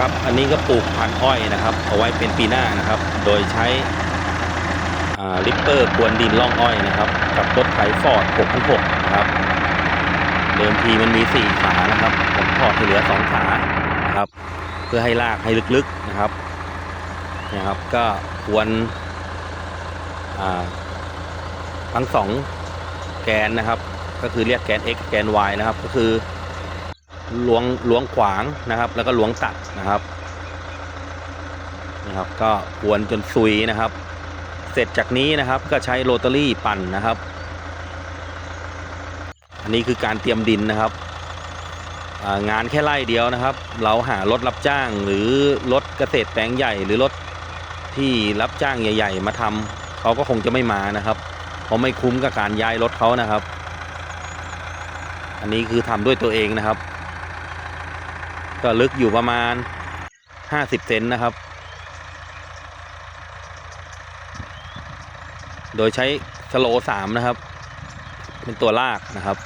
ครับ อันนี้ก็ปลูกพันอ้อยนะครับ เอาไว้เป็นปีหน้านะครับ โดยใช้ลิปเปอร์กวนดินล่องอ้อยนะครับ กับรถไถฟอร์ด6,600นะครับ เดิมทีมันมี 4 ขานะครับ ผมถอดให้เหลือ 2 ขานะครับ เพื่อให้ลากให้ลึกๆนะครับนะครับ ก็ควรทั้งสองแกนนะครับ ก็คือเรียกแกน x แกน y นะครับ ก็คือ ล้วงล้วงขวางนะครับ แล้วก็หลวงตัดนะครับนะครับ ก็กวนจนซุยนะครับ เสร็จจากนี้นะครับก็ใช้โรตารี่ปั่นนะครับ อันนี้คือการเตรียมดินนะครับงานแค่ไร่เดียวนะครับ เราหารถรับจ้างหรือรถเกษตรแปลงใหญ่หรือรถที่รับจ้างใหญ่ ๆ มาทำเขาก็คงจะไม่มานะครับ เพราะไม่คุ้มกับการย้ายรถเขานะครับ อันนี้คือทำด้วยตัวเองนะครับ ก็ลึกอยู่ประมาณ50เซนนะครับ โดยใช้สโลสามนะครับ เป็นตัวลากนะครับ